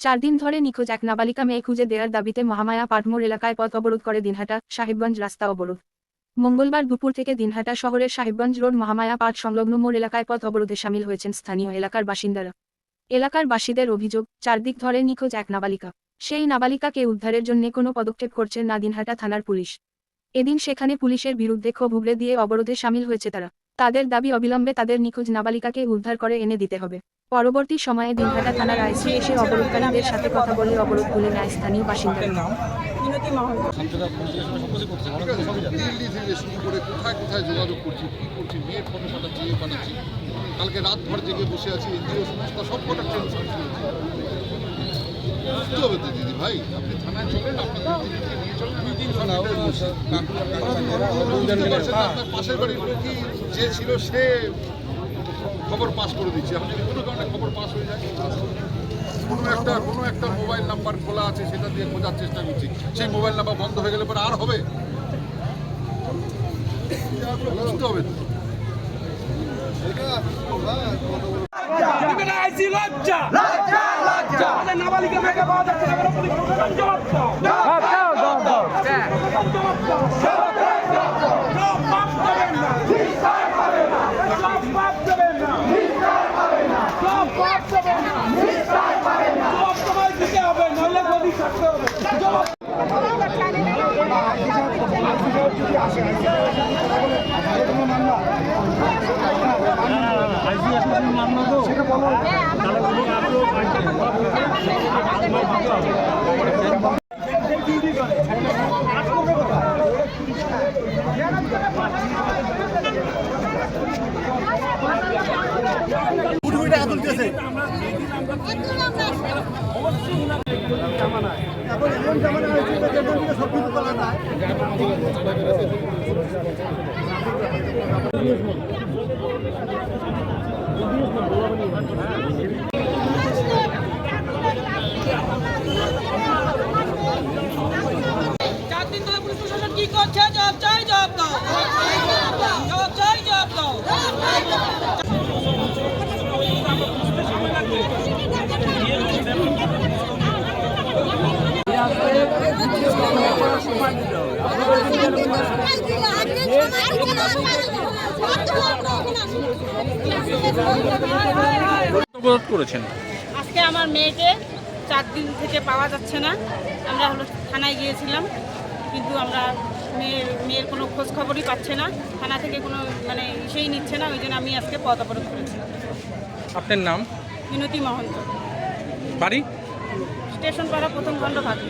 চার দিন ধরে নিখোঁজ এক নাবালিকা মেয়ে খুঁজে দেওয়ার দাবিতে মহামায়া পাটমোড় এলাকায় পথ অবরোধ করে দিনহাটা সাহেবগঞ্জ রাস্তা অবরোধ। মঙ্গলবার দুপুর থেকে দিনহাটা শহরের সাহেবগঞ্জ রোড মহামায়া পাট সংলগ্ন মোড় এলাকায় পথ অবরোধে সামিল হয়েছেন স্থানীয় এলাকার বাসিন্দারা। এলাকার বাসীদের অভিযোগ, চারদিক ধরে নিখোঁজ এক নাবালিকা। সেই নাবালিকাকে উদ্ধারের জন্য কোনো পদক্ষেপ করছে না দিনহাটা থানার পুলিশ। এদিন সেখানে পুলিশের বিরুদ্ধে ক্ষোভ উগড়ে দিয়ে অবরোধে সামিল হয়েছে তারা। তাদের দাবি অবিলম্বে তাদের নিখোঁজ নাবালিকাকে উদ্ধার করে এনে দিতে হবে। পরবর্তী সময়ে দিনহাটা থানার আইসি এসে অবরোধকারীদের সাথে কথা বলে অবরোধ তুলে নেয় স্থানীয় বাসিন্দারা। মিনতি দিল্লি থেকে শুরু করে কোথায় কোথায় যোগাযোগ করছি কী করছি মেয়ের ফটো পাঠাচ্ছি এ পাঠাচ্ছি কালকে রাত ভর জেগে বসে আছি এনজিও সংস্থা সব কটা টেনশন বুঝতে হবে তো দিদি ভাই আপনি থানায় চলেন আপনাদের নিয়ে চলেন। বুঝতে পারছেন না, আপনার পাশের বাড়ির লোকই যে ছিল সে খবর পাস করে দিচ্ছে। এখন যদি কোনো কারণে খবর পাস হয়ে যায় কোনো একটা কোনো একটা মোবাইল নাম্বার খোলা আছে সেটা দিয়ে খোঁজার চেষ্টা করছি। সেই মোবাইল নাম্বার বন্ধ হয়ে গেলে পরে আর হবে? বুঝতে হবে তো। এখানে আইসি লজ্জা লজ্জা। লজ্জা নাবালিকা মেয়েকে পাওয়া যাচ্ছে না পুলিশ প্রশাসন জবাব দাও জবাব দাও। জবাব দাও আদল দিয়েছে নইলে গদি থাকতে হবে জবাব চার দিন ধরে পুলিশ প্রশাসন কি করছে জবাব চাই জবাব দাও জবাব চাই জবাব দাও অবরোধ করেছেন। আজকে আমার মেয়েকে চার দিন থেকে পাওয়া যাচ্ছে না। আমরা হলো থানায় গিয়েছিলাম কিন্তু আমরা মেয়ের মেয়ের কোনো খোঁজ খবরই পাচ্ছে না। থানা থেকে কোনো মানে ইসেই নিচ্ছে না ওই জন্য আমি আজকে পথ অবরোধ করেছি। আপনার নাম? মিনতি মহন্ত। বাড়ি? স্টেশন পাড়া প্রথম খণ্ড ভাগ্য